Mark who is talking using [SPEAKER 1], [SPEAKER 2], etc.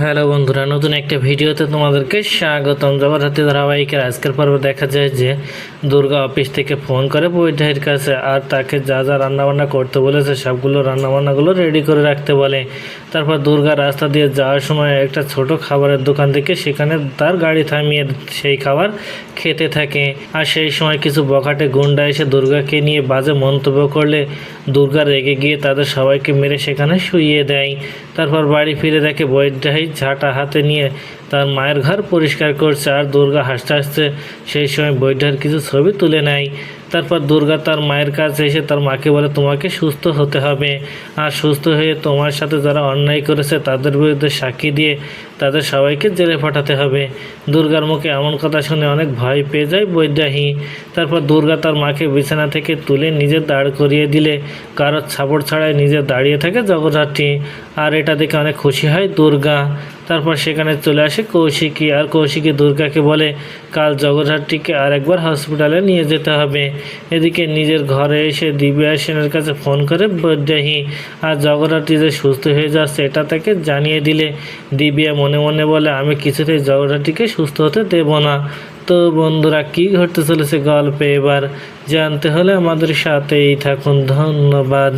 [SPEAKER 1] Hello বন্ধুরা, নতুন একটা ভিডিওতে তোমাদেরকে স্বাগতম। জগদ্ধাত্রী ধারাবাহিকের আজকের পর্বে দেখা যায় যে দুর্গা অফিস থেকে ফোন করে বৈঠাইয়ের কাছে আর তাকে যা যা রান্নাবান্না করতে বলেছে, সবগুলো রান্নাবান্নাগুলো রেডি করে রাখতে বলে। তারপর দুর্গা রাস্তা দিয়ে যাওয়ার সময় একটা ছোট খাবারের দোকান থেকে সেখানে তার গাড়ি থামিয়ে সেই খাবার খেতে থাকে। আর সেই সময় কিছু বখাটে গুন্ডা এসে দুর্গাকে নিয়ে বাজে মন্তব্য করলে দুর্গা রেগে গিয়ে তাদের সবাইকে মেরে সেখানে শুইয়ে দেয়। তারপর বাড়ি ফিরে দেখে বৈদ্যাহী ঝাঁটা হাতে নিয়ে তার মায়ের ঘর পরিষ্কার করছে আর দুর্গা হাসতে হাসতে সেই সময় বৈঠার কিছু ছবি তুলে নেয়। তারপর দুর্গা তার মায়ের কাছে এসে তার মাকে বলে, তোমাকে সুস্থ হতে হবে। আর সুস্থ হয়ে তোমার সাথে যারা অন্যায় করেছে, তাদের বিরুদ্ধে সাক্ষী দিয়ে তাদের সবাইকে জেলে পাঠাতে হবে। দুর্গার মুখে এমন কথা শুনে অনেক ভয় পেয়ে যায় বৈদ্যাহী। তারপর দুর্গা তার মাকে বিছানা থেকে তুলে নিজে দাঁড় করিয়ে দিলে। কারোর ছাপড় ছাড়াই নিজে দাঁড়িয়ে থাকে জগদ্ধাত্রী। আর এটা দেখে অনেক খুশি হয় দুর্গা। তারপর সেখানে চলে আসে কৌশিকী। আর কৌশিকী দুর্গাকে বলে, কাল জগদ্ধাত্রীকে আরেকবার হসপিটালে নিয়ে যেতে হবে। এদিকে নিজের ঘরে এসে দিব্যা সেনের কাছে ফোন করে, বৈদ্যাহী আর জগদ্ধাত্রী যে সুস্থ হয়ে যাচ্ছে, এটা তাকে জানিয়ে দিলে। দিব্যা মনে মনে বলে, আমি কিছুতেই জগদ্ধাত্রীকে সুস্থ হতে দেব না। তো বন্ধুরা, কি ঘটতে চলেছে গল্পে এবার? জানতে হলে আমাদের সাথেই থাকুন। ধন্যবাদ।